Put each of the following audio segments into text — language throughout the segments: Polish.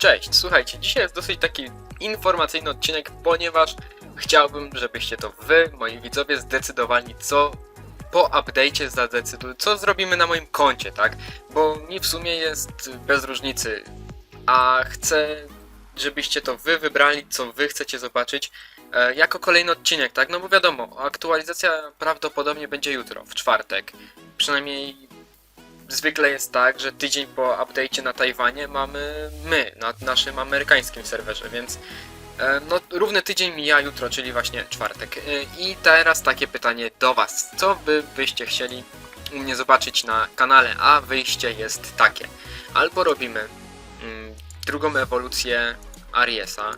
Cześć, słuchajcie, dzisiaj jest dosyć taki informacyjny odcinek, ponieważ chciałbym, żebyście to wy, moi widzowie, zdecydowali, co po update'cie zadecyduj, co zrobimy na moim koncie, tak? Bo mi w sumie jest bez różnicy, a chcę, żebyście to wy wybrali, co wy chcecie zobaczyć e, jako kolejny odcinek, tak? No bo wiadomo, aktualizacja prawdopodobnie będzie jutro, w czwartek. Przynajmniej zwykle jest tak, że tydzień po update'cie na Tajwanie mamy my, na naszym amerykańskim serwerze, więc e, no równy tydzień mija jutro, czyli właśnie czwartek. E, I teraz takie pytanie do was. Co wy byście chcieli u mnie zobaczyć na kanale? A wyjście jest takie. Albo robimy mm, drugą ewolucję Ariesa,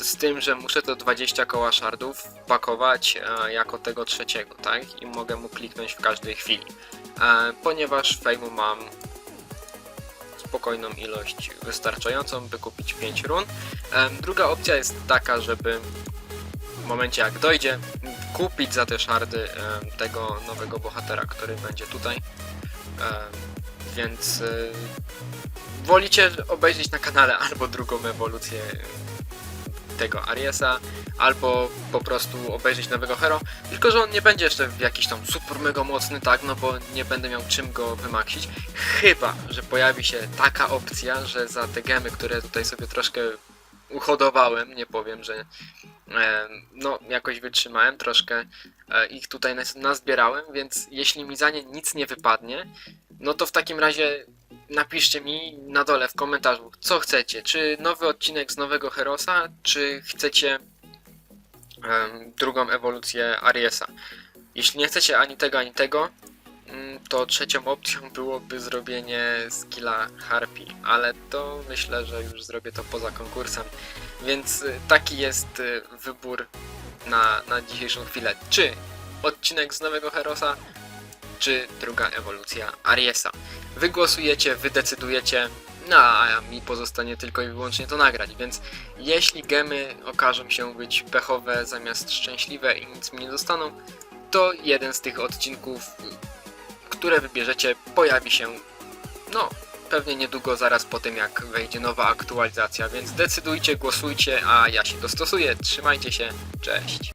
z tym, że muszę to 20 koła shardów pakować e, jako tego trzeciego, tak? I mogę mu kliknąć w każdej chwili. E, ponieważ fejmu mam spokojną ilość wystarczającą, by kupić 5 run. E, druga opcja jest taka, żeby w momencie jak dojdzie, kupić za te szardy tego nowego bohatera, który będzie tutaj. Więc wolicie obejrzeć na kanale albo drugą ewolucję tego Ariesa, albo po prostu obejrzeć nowego hero, tylko że on nie będzie jeszcze jakiś tam super mega mocny, tak, no bo nie będę miał czym go wymaksić, chyba, że pojawi się taka opcja, że za te gemy, które tutaj sobie troszkę uhodowałem, nie powiem, że e, no jakoś wytrzymałem, troszkę e, ich tutaj nazbierałem, więc jeśli mi za nie nic nie wypadnie, no to w takim razie napiszcie mi na dole w komentarzu, co chcecie. Czy nowy odcinek z nowego Herosa, czy chcecie em, drugą ewolucję Ariesa. Jeśli nie chcecie ani tego, ani tego, mm, to trzecią opcją byłoby zrobienie skilla Harpy, ale to myślę, że już zrobię to poza konkursem. Więc y, taki jest y, wybór na, na dzisiejszą chwilę. Czy odcinek z nowego Herosa, czy druga ewolucja Ariesa. Wy głosujecie, wy decydujecie, no a mi pozostanie tylko i wyłącznie to nagrać, więc jeśli gemy okażą się być pechowe zamiast szczęśliwe i nic mi nie dostaną, to jeden z tych odcinków, które wybierzecie, pojawi się, no, pewnie niedługo zaraz po tym, jak wejdzie nowa aktualizacja, więc decydujcie, głosujcie, a ja się dostosuję. Trzymajcie się, cześć.